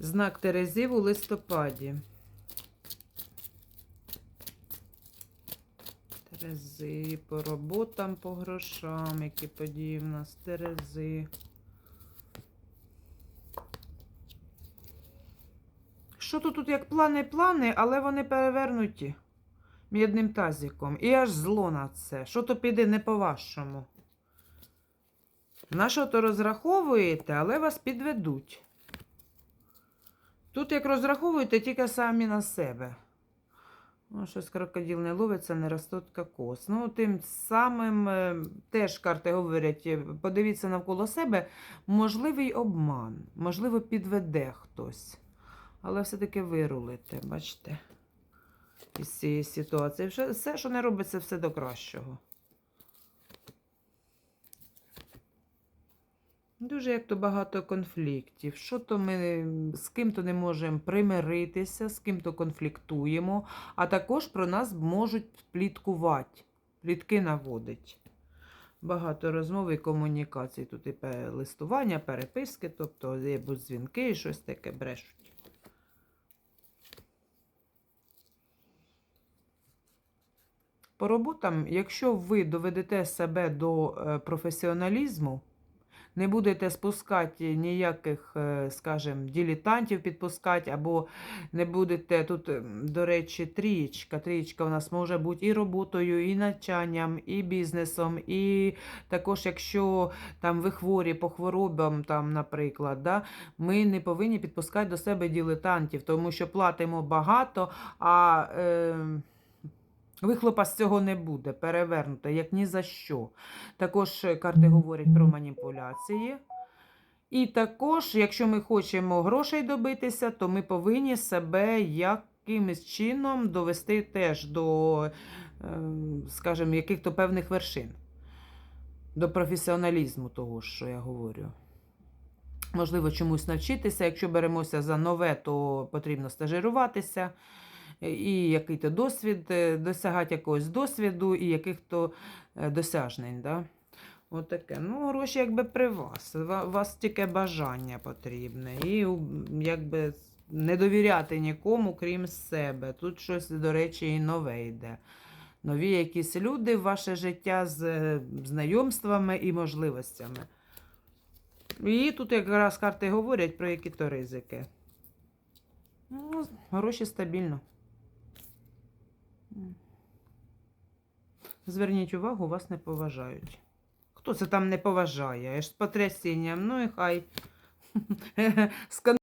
Знак Терезів у листопаді. Терези по роботам, по грошам, які події в нас. Терези. Що тут, тут як плани, плани, але вони перевернуті м'ядним тазиком. І аж зло на це. Що то піде не по-вашому. На що то розраховуєте, але вас підведуть. Тут як розраховуєте тільки самі на себе. Ну, щось крокодил не ловиться, не ростуть кокос. Ну, тим самим е, теж карти говорять, е, подивіться навколо себе, можливий обман, можливо, підведе хтось. Але все-таки вирулите, бачите, із цієї ситуації. Все, що не робиться, все до кращого. Дуже як то багато конфліктів. Що то ми з ким-то не можемо примиритися, з ким-то конфліктуємо, а також про нас можуть пліткувати, плітки наводить. Багато розмов і комунікацій. Тут і листування, переписки, тобто є дзвінки і щось таке брешуть. По роботам, якщо ви доведете себе до е, професіоналізму, не будете спускати ніяких, е, скажімо, дилетантів підпускати, або не будете тут, е, до речі, трієчка. Трієчка у нас може бути і роботою, і навчанням, і бізнесом, і також, якщо там ви хворі по хворобам, там, наприклад, да, ми не повинні підпускати до себе дилетантів, тому що платимо багато, а. Е, Вихлопа з цього не буде, перевернуто, як ні за що. Також е, карти говорять про маніпуляції. І також, якщо ми хочемо грошей добитися, то ми повинні себе якимось чином довести теж до, е, скажімо, яких-то певних вершин, до професіоналізму того, що я говорю. Можливо, чомусь навчитися. Якщо беремося за нове, то потрібно стажируватися і який-то досвід, е, досягати якогось досвіду і яких-то е, досягнень. Да? От. Ну, гроші якби при вас. У вас тільки бажання потрібне. І якби не довіряти нікому, крім себе. Тут щось, до речі, і нове йде. Нові якісь люди в ваше життя з е, знайомствами і можливостями. І тут якраз карти говорять про які-то ризики. Ну, гроші стабільно. Зверніть увагу, вас не поважають. Хто це там не поважає? Аж з потрясінням. Ну і хай.